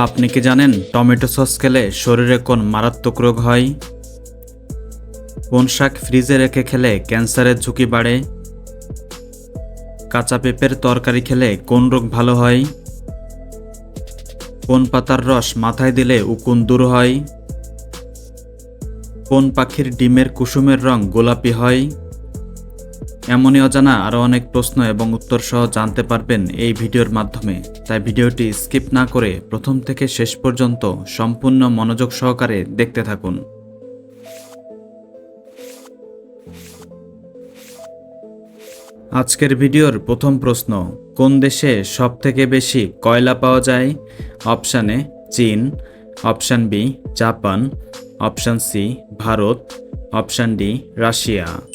আপনি কি জানেন টমেটো সস খেলে শরীরে কোন মারাত্মক রোগ হয়? কোন শাক ফ্রিজে রেখে খেলে ক্যান্সারের ঝুঁকি বাড়ে? কাঁচা পেঁপের তরকারি খেলে কোন রোগ ভালো হয়? কোন পাতার রস মাথায় দিলে উকুন দূর হয়? কোন পাখির ডিমের কুসুমের রং গোলাপি হয়? এমনই অজানা আরও অনেক প্রশ্ন এবং উত্তর সহ জানতে পারবেন এই ভিডিওর মাধ্যমে। তাই ভিডিওটি স্কিপ না করে প্রথম থেকে শেষ পর্যন্ত সম্পূর্ণ মনোযোগ সহকারে দেখতে থাকুন। আজকের ভিডিওর প্রথম প্রশ্ন, কোন দেশে সব থেকে বেশি কয়লা পাওয়া যায়? অপশান চীন। Option B, Japan. Option C, Bharat. Option D, Russia.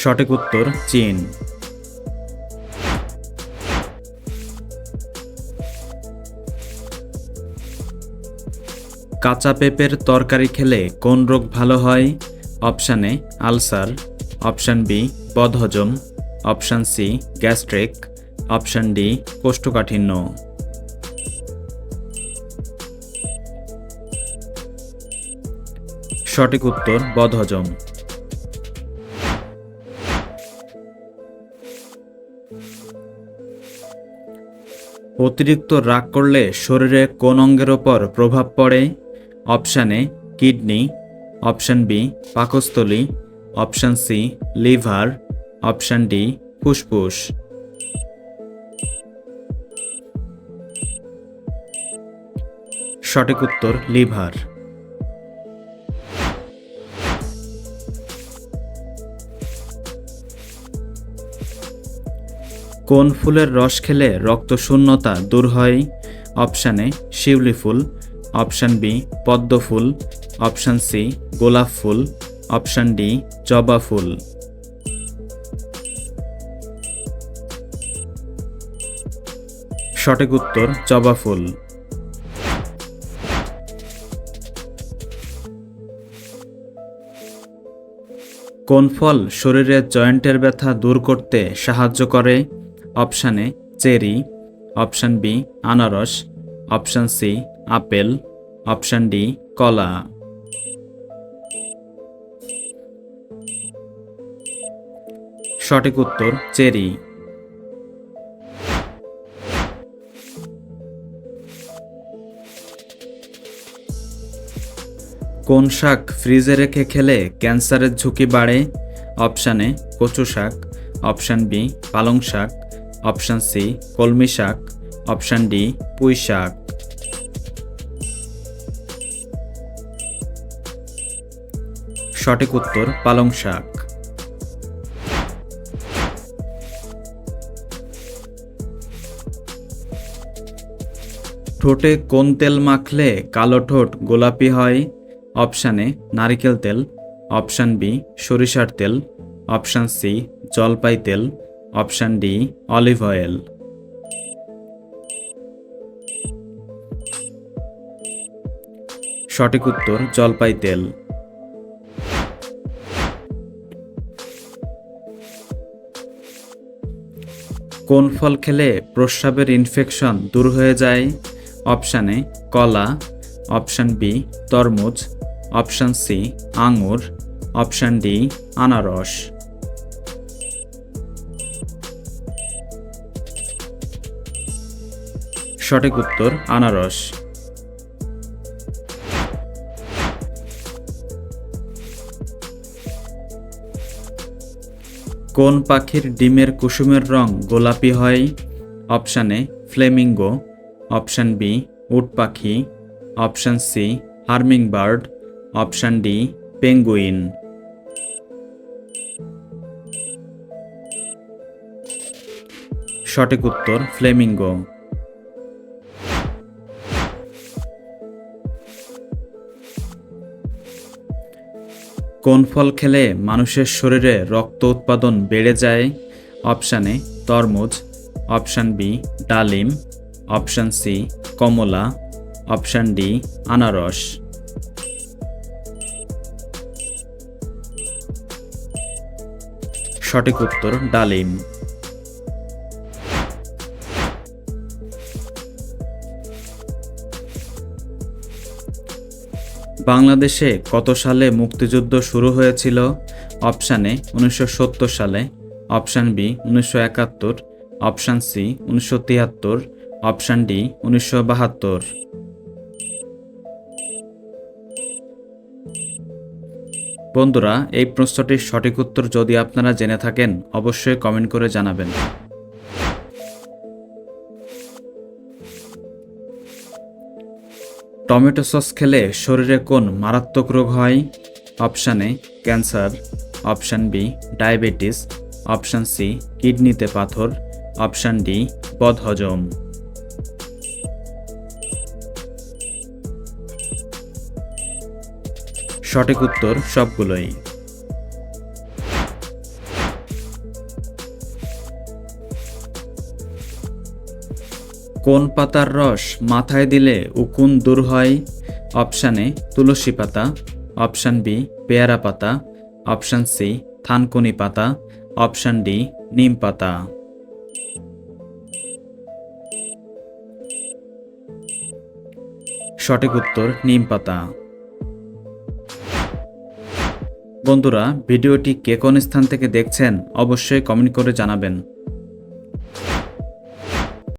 সঠিক উত্তর চীন। কাঁচা পেঁপের তরকারি খেলে কোন রোগ ভালো হয়? Option A, ulcer. Option B, বদহজম। Option C, gastric. Option D, কোষ্ঠকাঠিন্য। সঠিক উত্তর, বদহজম। অতিরিক্ত রাগ করলে শরীরে কোন অঙ্গের ওপর প্রভাব পড়ে? Option A, kidney. Option B, পাকস্থলী। Option C, liver. Option D, ফুসফুস। সঠিক উত্তর, লিভার। কোন ফুলের রস খেলে রক্ত শূন্যতা দূর হয়? অপশান এ, শিউলি ফুল। অপশান বি, পদ্ম ফুল। অপশান সি, গোলাপ ফুল। অপশান ডি, জবা ফুল। সঠিক উত্তর, জবা ফুল। কোন ফল শরীরের জয়েন্টের ব্যথা দূর করতে সাহায্য করে? Option A cherry, option B আনারস, option C apple, option D কলা। সঠিক উত্তর চেরি। কোন শাক ফ্রিজে রেখে খেলে ক্যান্সারের ঝুঁকি বাড়ে? অপশানে কচু শাক, অপশান বি পালং শাক অপশান সি, কলমি শাক। অপশান ডি, পুঁই শাক। সঠিক উত্তর, পালং শাক। ঠোঁটে কোন তেল মাখলে কালো ঠোঁট গোলাপি হয়? অপশান নারিকেল তেল। অপশান বি, সরিষার তেল। অপশান সি, জলপাই তেল। Option D, olive oil. সঠিক উত্তর, জলপাই তেল। কোন ফল খেলে প্রস্রাবের ইনফেকশন দূর হয়ে যায়? অপশান এ, কলা। অপশান বি, তরমুজ। অপশান সি, আঙুর। অপশান ডি, আনারস। সঠিক উত্তর, আনারস। কোন পাখির ডিমের কুসুমের রং গোলাপি হয়? Option A, flamingo. Option B, উট পাখি। অপশান সি, হার্মিং বার্ড। Option D, penguin. সঠিক উত্তর, ফ্লেমিঙ্গো। কোন ফল খেলে মানুষের শরীরে রক্ত উৎপাদন বেড়ে যায়? অপশান এ, তরমুজ। অপশান বি, ডালিম। অপশান সি, কমলা। অপশান ডি, আনারস। সঠিক উত্তর, ডালিম। বাংলাদেশে কত সালে মুক্তিযুদ্ধ শুরু হয়েছিল? অপশান উনিশশো সালে। অপশান বি, উনিশশো একাত্তর। অপশান সি, উনিশশো তিয়াত্তর। অপশান ডি, উনিশশো বাহাত্তর। বন্ধুরা, এই প্রশ্নটির সঠিক উত্তর যদি আপনারা জেনে থাকেন, অবশ্যই কমেন্ট করে জানাবেন। টমেটো সস খেলে শরীরে কোন মারাত্মক রোগ হয়? Option A, cancer. Option B, diabetes. Option C, কিডনিতে পাথর। অপশান ডি, বদহজম। সঠিক উত্তর সবগুলোই। কোন পাতার রস মাথায় দিলে উকুন দূর হয়? অপশান তুলসী পাতা। অপশান বি, পেয়ারা পাতা। অপশান সি, থানকুনি পাতা। অপশান ডি, নিম পাতা। সঠিক উত্তর, নিম পাতা। বন্ধুরা, ভিডিওটি কে কোন স্থান থেকে দেখছেন অবশ্যই কমেন্ট করে জানাবেন।